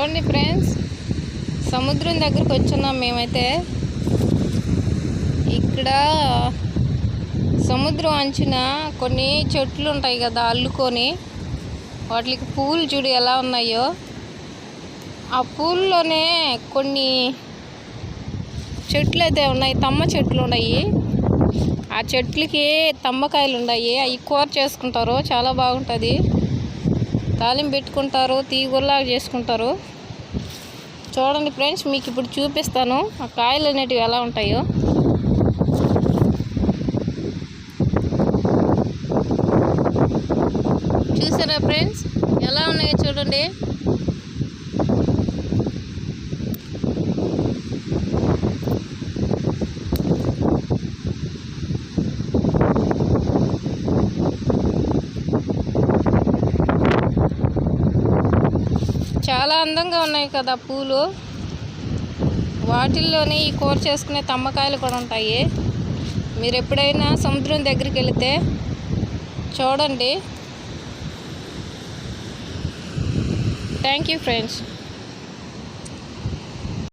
చూడండి ఫ్రెండ్స్. సముద్రం దగ్గరకు వచ్చున్నాం మేమైతే. ఇక్కడ సముద్రం అంచున కొన్ని చెట్లు ఉంటాయి కదా అల్లుకొని. వాటికి పూలు చూడు ఎలా ఉన్నాయో. ఆ పూల్లోనే కొన్ని చెట్లు అయితే ఉన్నాయి. తమ్మ చెట్లు ఉన్నాయి. ఆ చెట్లకి తమ్మకాయలు ఉన్నాయి అవి కూర చేసుకుంటారు చాలా బాగుంటుంది. తాలింపు పెట్టుకుంటారు తీగుల్లాగా చేసుకుంటారు. చూడండి ఫ్రెండ్స్ మీకు ఇప్పుడు చూపిస్తాను. ఆ కాయలు అనేటివి ఎలా ఉంటాయో. చూసారా ఫ్రెండ్స్? ఎలా ఉన్నాయో చూడండి. చాలా అందంగా ఉన్నాయి కదా పూలు. వాటిల్లోనే ఈ కూర చేసుకునే తమ్మకాయలు కూడా ఉంటాయి. మీరు ఎప్పుడైనా సముద్రం దగ్గరికి వెళితే చూడండి. Thank you friends